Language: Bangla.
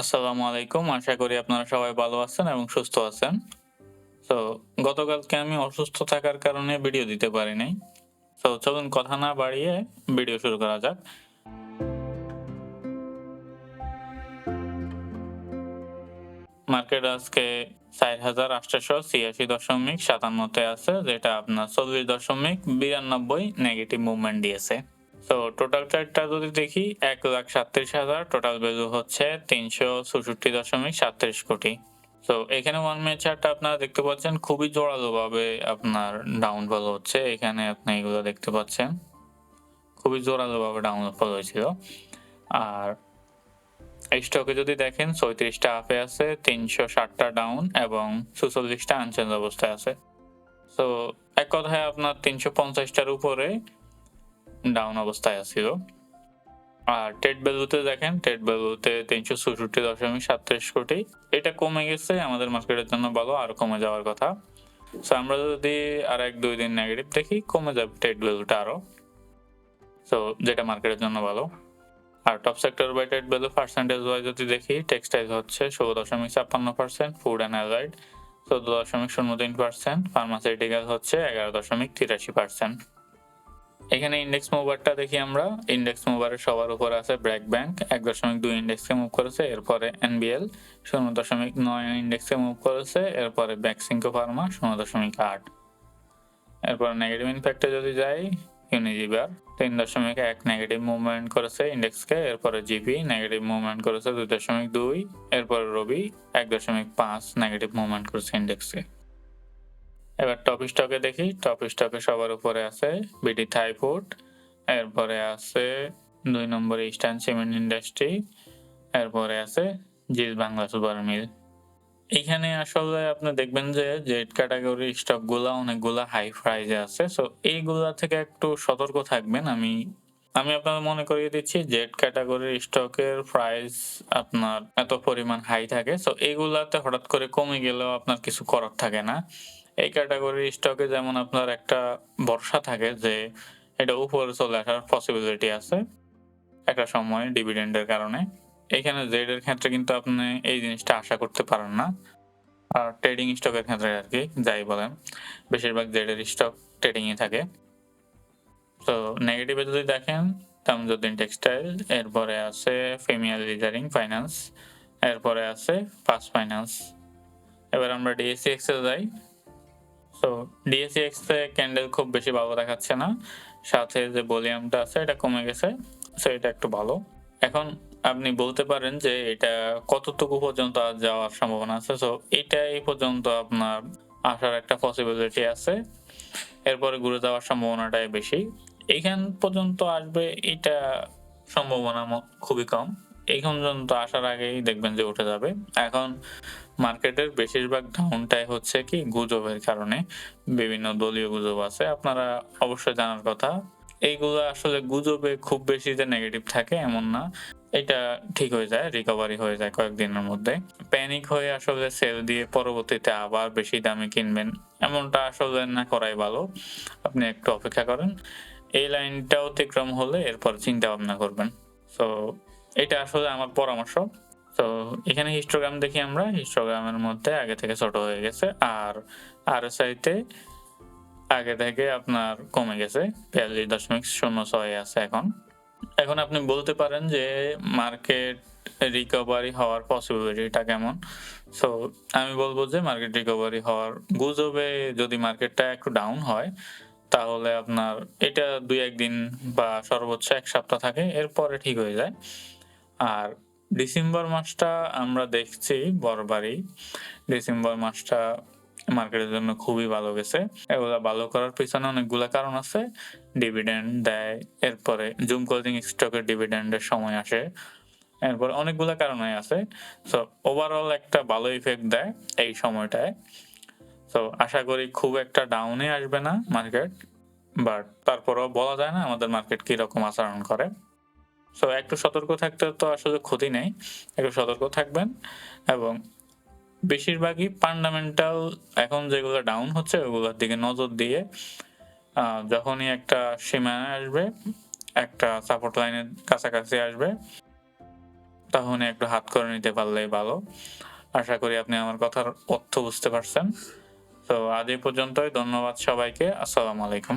আসসালামু আলাইকুম। আশা করি আপনারা সবাই ভালো আছেন এবং সুস্থ আছেন। তো গতকালকে আমি অসুস্থ থাকার কারণে ভিডিও দিতে পারি নাই তো চলুন কথা না বাড়িয়ে ভিডিও শুরু করা যাক। মার্কেট আজকে চার হাজার আটশোশো ছিয়াশি দশমিক সাতান্নতে আছে, যেটা আপনার চল্লিশ দশমিক বিরানব্বই নেগেটিভ মুভমেন্ট দিয়েছে। তো টোটাল চার্টটা যদি দেখি, এক লাখ সাতত্রিশ হাজার টোটাল ভ্যালু হচ্ছে তিনশো চৌষট্টি দশমিক সাতত্রিশ কোটি। তো এখানে ওয়ান মিনিট চার্টটা আপনারা দেখতে পাচ্ছেন, খুবই জোরালো ভাবে আপনার ডাউন ফল হচ্ছে। এখানে আপনি এগুলো দেখতে পাচ্ছেন, খুবই জোরালো ভাবে ডাউন ফল হয়েছিল। আর স্টকে যদি দেখেন, ছয়ত্রিশটা আপে আছে, তিনশো ষাটটা ডাউন এবং সুচল্লিশটা আনচেঞ্জ অবস্থায় আছে। তো এক কথায় আপনার তিনশো পঞ্চাশটার উপরে ডাউন অবস্থায় আছিল। আর টেট ভ্যালুতে দেখেন টেট ভ্যালুতে তিনশো চৌষট্টি দশমিক সাতত্রিশ কোটি। এটা কমে গেছে, আমাদের মার্কেটের জন্য ভালো, আরও কমে যাওয়ার কথা। সো আমরা যদি আর এক, দুই দিন নেগেটিভ দেখি, কমে যাবে টেট ভ্যালুটা আরও সো যেটা মার্কেটের জন্য ভালো। আর টপ সেক্টর বাই টেট ভ্যালু পার্সেন্টেজ ওয়াইজ যদি দেখি টেক্সটাইল হচ্ছে ষোলো দশমিক ছাপ্পান্ন পার্সেন্ট ফুড অ্যান্ড অ্যালাইড চোদ্দ দশমিক শূন্য তিন পার্সেন্ট ফার্মাসিউটিক্যাল হচ্ছে এগারো দশমিক তিরাশি পার্সেন্ট এখানে ইন্ডেক্স মুভারটা দেখি আমরা। ইন্ডেক্স মুভারের সবার উপর আছে ব্র্যাক ব্যাংক এক দশমিক দুই ইন্ডেক্সকে মুভ করেছে, এরপরে এনবিএল শূন্য দশমিক নয় ইন্ডেক্সকে মুভ করেছে, এরপরে ব্যাকসিঙ্কো ফার্মা শূন্য দশমিক আট। এরপর নেগেটিভ ইম্প্যাক্টে যদি যাই ইউনিজিবার তিন দশমিক এক নেগেটিভ মুভমেন্ট করেছে ইন্ডেক্সকে এরপরে জিপি নেগেটিভ মুভমেন্ট করেছে দুই দশমিক দুই, এরপরে রবি এক দশমিক পাঁচ নেগেটিভ মুভমেন্ট করেছে ইন্ডেক্সকে এবার টপ স্টকে দেখি। টপ স্টকে সবার উপরে আছে বিডি থাইফুড এরপরে আছে দুই নম্বরে ইস্টার্ন সিমেন্ট ইন্ডাস্ট্রি এরপরে আছে জিল বাংলা সুপার মিল এখানে আসলে আপনি দেখবেন যে জেড ক্যাটাগরি স্টকগুলা অনেকগুলা হাই প্রাইজে আছে। সো এইগুলা থেকে একটু সতর্ক থাকবেন। আমি আমি আপনাদের মনে করিয়ে দিচ্ছি জেড ক্যাটাগরির স্টকের প্রাইস আপনার এত পরিমাণ হাই থাকে। সো এইগুলাতে হঠাৎ করে কমে গেলেও আপনার কিছু করার থাকে না। এই ক্যাটাগরির স্টকে যেমন আপনার একটা ভরসা থাকে যে এটা উপরে চলে আসার পসিবিলিটি আছে একটা সময় ডিভিডেন্ডের কারণে। এখানে জেড এর ক্ষেত্রে কিন্তু আপনি এই জিনিসটা আশা করতে পারেন না। আর ট্রেডিং স্টকের ক্ষেত্রে আর কি, যাই বলেন, বেশিরভাগ জেড এর স্টক ট্রেডিং এ থাকে। তো নেগেটিভে যদি দেখেন, তামজুদ্দিন টেক্সটাইল এরপরে আছে ফেমিয়াল লিজারিং ফাইন্যান্স এরপরে আছে পাস ফাইন্যান্স এবার আমরা ডিএসসি এক্সে যাই। তো ডিএসসি এক্স এ ক্যান্ডেল খুব বেশি ভালো দেখাচ্ছে না। সাথে যে ভলিউমটা আছে, এটা কমে গেছে সো এটা একটু ভালো। এখন আপনি বলতে পারেন যে এটা কতটুকু পর্যন্ত যাওয়ার সম্ভাবনা আছে। সো এটা এই পর্যন্ত আপনার আসার একটা পসিবিলিটি আছে। এরপরে ঘুরে যাওয়ার সম্ভাবনাটাই বেশি। এইখান পর্যন্ত আসবে, এটা সম্ভাবনা খুবই কম। এইখান পর্যন্ত আসার আগেই দেখবেন যে উঠে যাবে। এখন মার্কেটের বেশিরভাগ ডাউনটাই হচ্ছে কি গুজবের কারণে। বিভিন্ন দলীয় গুজব আছে, আপনারা অবশ্যই জানার কথা। এইগুলো আসলে গুজবে খুব বেশি যে নেগেটিভ থাকে এমন না। এটা ঠিক হয়ে যায় রিকভারি হয়ে যায় কয়েকদিনের মধ্যে। প্যানিক হয়ে আসলে সেল দিয়ে পরবর্তীতে আবার বেশি দামে কিনবেন, এমনটা আসলে না করাই ভালো। আপনি একটু অপেক্ষা করেন, এই লাইনটা অতিক্রম হলে এরপর চিন্তা ভাবনা করবেন। তো এটা আসলে আমার পরামর্শ। তো এখানে হিস্টোগ্রাম দেখি আমরা। হিস্টোগ্রামের মধ্যে আগে থেকে ছোট হয়ে গেছে। আর আরএসআই তে আগে থেকে আপনার কমে গেছে। বিয়াল্লিশ দশমিক শূন্য ছয় আছে এখন। এখন আপনি বলতে পারেন যে মার্কেট রিকভারি হওয়ার পসিবিলিটিটা কেমন? সো আমি বলব যে মার্কেট রিকভারি হওয়ার গুজবে যদি মার্কেটটা একটু ডাউন হয়, তাহলে আপনার এটা দুই একদিন বা সর্বোচ্চ এক সপ্তাহ থাকে। এরপরে ঠিক হয়ে যায়। আর ডিসেম্বর মাসটা আমরা দেখছি বরবারই। ডিসেম্বর মাসটা মার্কেটের জন্য খুবই ভালো গেছে। এগুলা ভালো করার পিছনে অনেকগুলা কারণ আছে। ডিভিডেন্ড দেয়, এরপরে জুম ক্লোজিং স্টকের ডিভিডেন্ডের সময় আসে। এরপর অনেকগুলা কারণে আছে। সো ওভারঅল একটা ভালো ইফেক্ট দেয় এই সময়টায়। তো আশা করি খুব একটা ডাউনে আসবে না মার্কেট বাট তারপরেও বলা যায় না আমাদের মার্কেট কি রকম আচরণ করে। সো একটু সতর্ক থাকতে তো আসলে ক্ষতি নেই। একটু সতর্ক থাকবেন এবং বেশিরভাগই ফান্ডামেন্টাল এখন যেগুলো ডাউন হচ্ছে, ওগুলোর দিকে নজর দিয়ে যখনই একটা সীমানায় আসবে, একটা সাপোর্ট লাইনের কাছাকাছি আসবে তখন একটু হাত করে নিতে পারলেই ভালো। আশা করি আপনি আমার কথার অর্থ বুঝতে পারছেন। তো আজ এই পর্যন্তই। ধন্যবাদ সবাইকে। আসসালামু আলাইকুম।